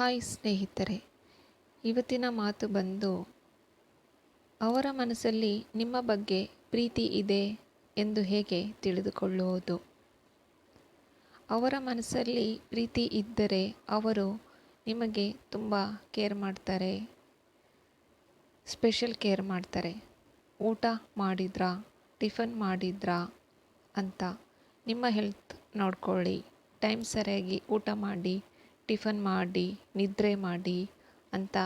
Hi ಸ್ನೇಹಿತರೆ, ಇವತ್ತಿನ ಮಾತು ಬಂದು, ಅವರ ಮನಸ್ಸಲ್ಲಿ ನಿಮ್ಮ ಬಗ್ಗೆ ಪ್ರೀತಿ ಇದೆ ಎಂದು ಹೇಗೆ ತಿಳಿದುಕೊಳ್ಳುವುದು? ಅವರ ಮನಸ್ಸಲ್ಲಿ ಪ್ರೀತಿ ಇದ್ದರೆ ಅವರು ನಿಮಗೆ ತುಂಬ ಕೇರ್ ಮಾಡ್ತಾರೆ, ಸ್ಪೆಷಲ್ ಕೇರ್ ಮಾಡ್ತಾರೆ. ಊಟ ಮಾಡಿದ್ರಾ, ಟಿಫನ್ ಮಾಡಿದ್ರಾ ಅಂತ ನಿಮ್ಮ ಹೆಲ್ತ್ ನೋಡ್ಕೊಳ್ಳಿ. ಟೈಮ್ ಸರಿಯಾಗಿ ಊಟ ಮಾಡಿ ಟಿಫನ್ ಮಾಡಿ, ನಿದ್ರೆ ಮಾಡಿ ಅಂತ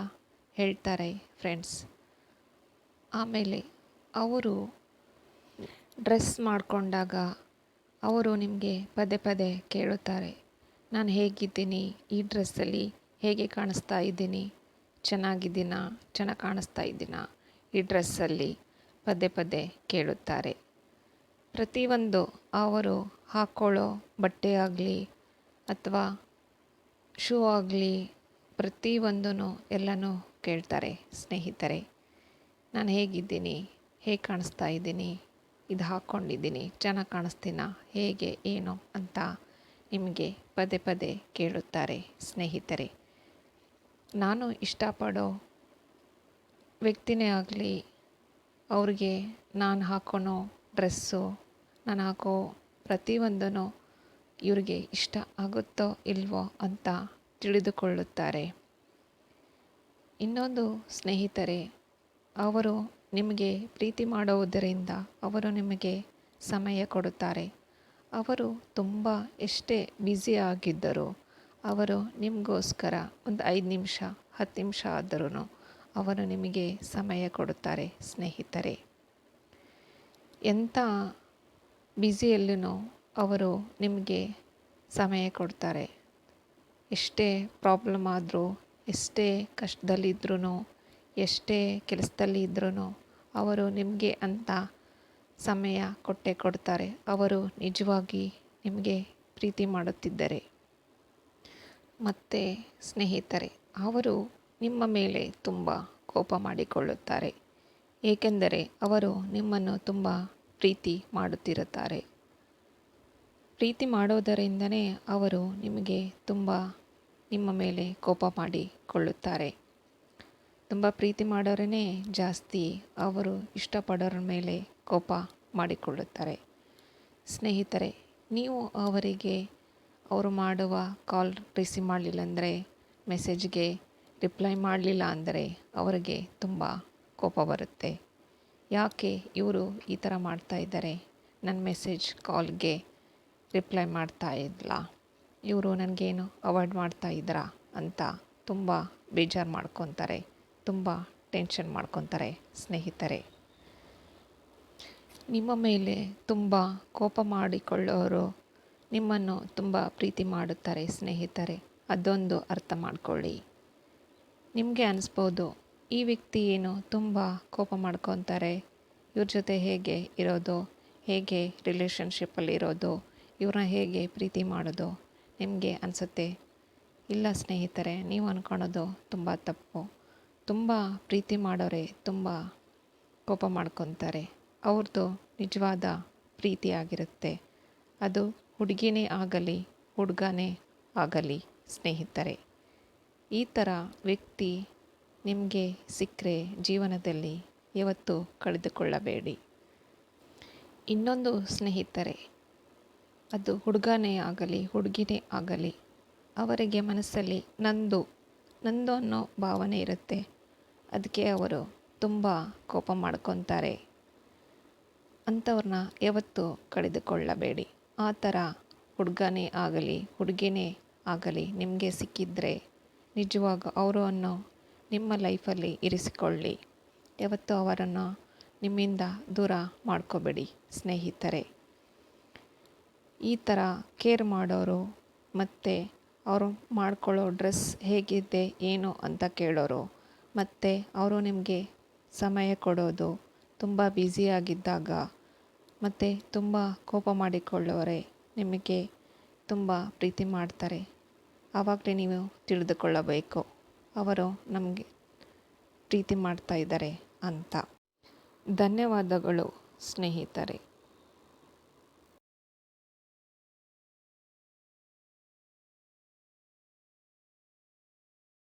ಹೇಳ್ತಾರೆ ಫ್ರೆಂಡ್ಸ್. ಆಮೇಲೆ ಅವರು ಡ್ರೆಸ್ ಮಾಡಿಕೊಂಡಾಗ ಅವರು ನಿಮಗೆ ಪದೇ ಪದೇ ಕೇಳುತ್ತಾರೆ, ನಾನು ಹೇಗಿದ್ದೀನಿ? ಈ ಡ್ರೆಸ್ಸಲ್ಲಿ ಹೇಗೆ ಕಾಣಿಸ್ತಾ ಇದ್ದೀನಿ? ಚೆನ್ನಾಗಿದ್ದೀನಾ? ಚೆನ್ನಾಗಿ ಕಾಣಿಸ್ತಾ ಇದ್ದೀನಾ? ಈ ಡ್ರೆಸ್ಸಲ್ಲಿ ಪದೇ ಪದೇ ಕೇಳುತ್ತಾರೆ. ಪ್ರತಿಯೊಂದು ಅವರು ಹಾಕ್ಕೊಳ್ಳೋ ಬಟ್ಟೆ ಆಗಲಿ ಅಥವಾ ಶೂ ಆಗಲಿ ಪ್ರತಿಯೊಂದೂ ಎಲ್ಲನೂ ಕೇಳ್ತಾರೆ ಸ್ನೇಹಿತರೆ. ನಾನು ಹೇಗಿದ್ದೀನಿ? ಹೇಗೆ ಕಾಣಿಸ್ತಾ ಇದ್ದೀನಿ? ಇದು ಹಾಕ್ಕೊಂಡಿದ್ದೀನಿ. ಚೆನ್ನಾಗಿ ಕಾಣಿಸ್ತೀನಾ? ಹೇಗೆ, ಏನು ಅಂತ ನಿಮಗೆ ಪದೇ ಪದೇ ಕೇಳುತ್ತಾರೆ ಸ್ನೇಹಿತರೆ. ನಾನು ಇಷ್ಟಪಡೋ ವ್ಯಕ್ತಿನೇ ಆಗಲಿ, ಅವ್ರಿಗೆ ನಾನು ಹಾಕೋನೋ ಡ್ರೆಸ್ಸು, ನಾನು ಹಾಕೋ ಪ್ರತಿಯೊಂದೂ ಇವ್ರಿಗೆ ಇಷ್ಟ ಆಗುತ್ತೋ ಇಲ್ವೋ ಅಂತ ತಿಳಿದುಕೊಳ್ಳುತ್ತಾರೆ. ಇನ್ನೊಂದು ಸ್ನೇಹಿತರೆ, ಅವರು ನಿಮಗೆ ಪ್ರೀತಿ ಮಾಡುವುದರಿಂದ ಅವರು ನಿಮಗೆ ಸಮಯ ಕೊಡುತ್ತಾರೆ. ಅವರು ತುಂಬ ಎಷ್ಟೇ ಬ್ಯುಸಿ ಆಗಿದ್ದರೂ ಅವರು ನಿಮಗೋಸ್ಕರ ಒಂದು ಐದು ನಿಮಿಷ, ಹತ್ತು ನಿಮಿಷ ಆದರೂ ಅವರು ನಿಮಗೆ ಸಮಯ ಕೊಡುತ್ತಾರೆ ಸ್ನೇಹಿತರೆ. ಎಂಥ ಬ್ಯುಸಿಯಲ್ಲೂ ಅವರು ನಿಮಗೆ ಸಮಯ ಕೊಡ್ತಾರೆ. ಎಷ್ಟೇ ಪ್ರಾಬ್ಲಮ್ ಆದರೂ, ಎಷ್ಟೇ ಕಷ್ಟದಲ್ಲಿದ್ರೂ ಎಷ್ಟೇ ಕೆಲಸದಲ್ಲಿ ಇದ್ರೂ ಅವರು ನಿಮಗೆ ಅಂತ ಸಮಯ ಕೊಟ್ಟೇ ಕೊಡ್ತಾರೆ. ಅವರು ನಿಜವಾಗಿ ನಿಮಗೆ ಪ್ರೀತಿ ಮಾಡುತ್ತಿದ್ದರೆ. ಮತ್ತು ಸ್ನೇಹಿತರೆ, ಅವರು ನಿಮ್ಮ ಮೇಲೆ ತುಂಬ ಕೋಪ ಮಾಡಿಕೊಳ್ಳುತ್ತಾರೆ. ಏಕೆಂದರೆ ಅವರು ನಿಮ್ಮನ್ನು ತುಂಬ ಪ್ರೀತಿ ಮಾಡುತ್ತಿರುತ್ತಾರೆ. ಪ್ರೀತಿ ಮಾಡೋದರಿಂದನೇ ಅವರು ನಿಮಗೆ ತುಂಬ ನಿಮ್ಮ ಮೇಲೆ ಕೋಪ ಮಾಡಿಕೊಳ್ಳುತ್ತಾರೆ. ತುಂಬ ಪ್ರೀತಿ ಮಾಡೋರೇ ಜಾಸ್ತಿ ಅವರು ಇಷ್ಟಪಡೋರ ಮೇಲೆ ಕೋಪ ಮಾಡಿಕೊಳ್ಳುತ್ತಾರೆ. ಸ್ನೇಹಿತರೆ, ನೀವು ಅವರಿಗೆ ಅವರು ಮಾಡುವ ಕಾಲ್ ರಿಸೀವ್ ಮಾಡಲಿಲ್ಲ ಅಂದರೆ, ಮೆಸೇಜ್ಗೆ ರಿಪ್ಲೈ ಮಾಡಲಿಲ್ಲ ಅಂದರೆ ಅವರಿಗೆ ತುಂಬ ಕೋಪ ಬರುತ್ತೆ. ಯಾಕೆ ಇವರು ಈ ಥರ ಮಾಡ್ತಾ ಇದ್ದಾರೆ? ನನ್ನ ಮೆಸೇಜ್ ಕಾಲ್ಗೆ ರಿಪ್ಲೈ ಮಾಡ್ತಾ ಇಲ್ಲ ಇವರು ನನಗೇನು ಅವಾಯ್ಡ್ ಮಾಡ್ತಾ ಇದ್ದೀರಾ ಅಂತ ತುಂಬ ಬೇಜಾರು ಮಾಡ್ಕೊತಾರೆ, ತುಂಬ ಟೆನ್ಷನ್ ಮಾಡ್ಕೊತಾರೆ ಸ್ನೇಹಿತರೆ. ನಿಮ್ಮ ಮೇಲೆ ತುಂಬ ಕೋಪ ಮಾಡಿಕೊಳ್ಳೋರು ನಿಮ್ಮನ್ನು ತುಂಬ ಪ್ರೀತಿ ಮಾಡುತ್ತಾರೆ ಸ್ನೇಹಿತರೆ. ಅದೊಂದು ಅರ್ಥ ಮಾಡಿಕೊಳ್ಳಿ. ನಿಮಗೆ ಅನಿಸ್ಬೋದು, ಈ ವ್ಯಕ್ತಿ ಏನು ತುಂಬ ಕೋಪ ಮಾಡ್ಕೊತಾರೆ? ಇವ್ರ ಜೊತೆ ಹೇಗೆ ಇರೋದು? ಹೇಗೆ ರಿಲೇಷನ್ಶಿಪ್ಪಲ್ಲಿ ಇರೋದು? ಇವ್ರನ್ನ ಹೇಗೆ ಪ್ರೀತಿ ಮಾಡೋದು ನಿಮಗೆ ಅನಿಸುತ್ತೆ? ಇಲ್ಲ ಸ್ನೇಹಿತರೆ, ನೀವು ಅಂದ್ಕೊಳೋದು ತುಂಬ ತಪ್ಪು. ತುಂಬ ಪ್ರೀತಿ ಮಾಡೋರೆ ತುಂಬ ಕೋಪ ಮಾಡ್ಕೊತಾರೆ. ಅವ್ರದ್ದು ನಿಜವಾದ ಪ್ರೀತಿಯಾಗಿರುತ್ತೆ ಅದು ಹುಡುಗಿನೇ ಆಗಲಿ, ಹುಡುಗನೇ ಆಗಲಿ ಸ್ನೇಹಿತರೆ. ಈ ಥರ ವ್ಯಕ್ತಿ ನಿಮಗೆ ಸಿಕ್ಕರೆ ಜೀವನದಲ್ಲಿ ಯಾವತ್ತೂ ಕಳೆದುಕೊಳ್ಳಬೇಡಿ. ಇನ್ನೊಂದು ಸ್ನೇಹಿತರೆ ಅದು ಹುಡುಗನೇ ಆಗಲಿ, ಹುಡುಗಿನೇ ಆಗಲಿ, ಅವರಿಗೆ ಮನಸ್ಸಲ್ಲಿ ನಂದು ನಂದು ಅನ್ನೋ ಭಾವನೆ ಇರುತ್ತೆ. ಅದಕ್ಕೆ ಅವರು ತುಂಬ ಕೋಪ ಮಾಡ್ಕೊತಾರೆ. ಅಂಥವ್ರನ್ನ ಯಾವತ್ತೂ ಕಳೆದುಕೊಳ್ಳಬೇಡಿ. ಆ ಥರ ಹುಡುಗನೇ ಆಗಲಿ, ಹುಡುಗಿನೇ ಆಗಲಿ ನಿಮಗೆ ಸಿಕ್ಕಿದರೆ ನಿಜವಾಗ ಅವರು ಅನ್ನೋ ನಿಮ್ಮ ಲೈಫಲ್ಲಿ ಇರಿಸಿಕೊಳ್ಳಿ. ಯಾವತ್ತೂ ಅವರನ್ನು ನಿಮ್ಮಿಂದ ದೂರ ಮಾಡ್ಕೋಬೇಡಿ, ಸ್ನೇಹಿತರೆ. ಈ ಥರ ಕೇರ್ ಮಾಡೋರು ಮತ್ತು ಅವರು ಮಾಡ್ಕೊಳ್ಳೋ ಡ್ರೆಸ್ ಹೇಗಿದೆ, ಏನು ಅಂತ ಕೇಳೋರು ಮತ್ತು ಅವರು ನಿಮಗೆ ಸಮಯ ಕೊಡೋದು, ತುಂಬ ಬ್ಯುಸಿಯಾಗಿದ್ದಾಗ ಮತ್ತು ತುಂಬ ಕೋಪ ಮಾಡಿಕೊಳ್ಳೋರೆ, ನಿಮಗೆ ತುಂಬ ಪ್ರೀತಿ ಮಾಡ್ತಾರೆ. ಆವಾಗಲೇ ನೀವು ತಿಳಿದುಕೊಳ್ಳಬೇಕು, ಅವರು ನಮಗೆ ಪ್ರೀತಿ ಮಾಡ್ತಾ ಇದ್ದಾರೆ ಅಂತ. ಧನ್ಯವಾದಗಳು ಸ್ನೇಹಿತರೆ.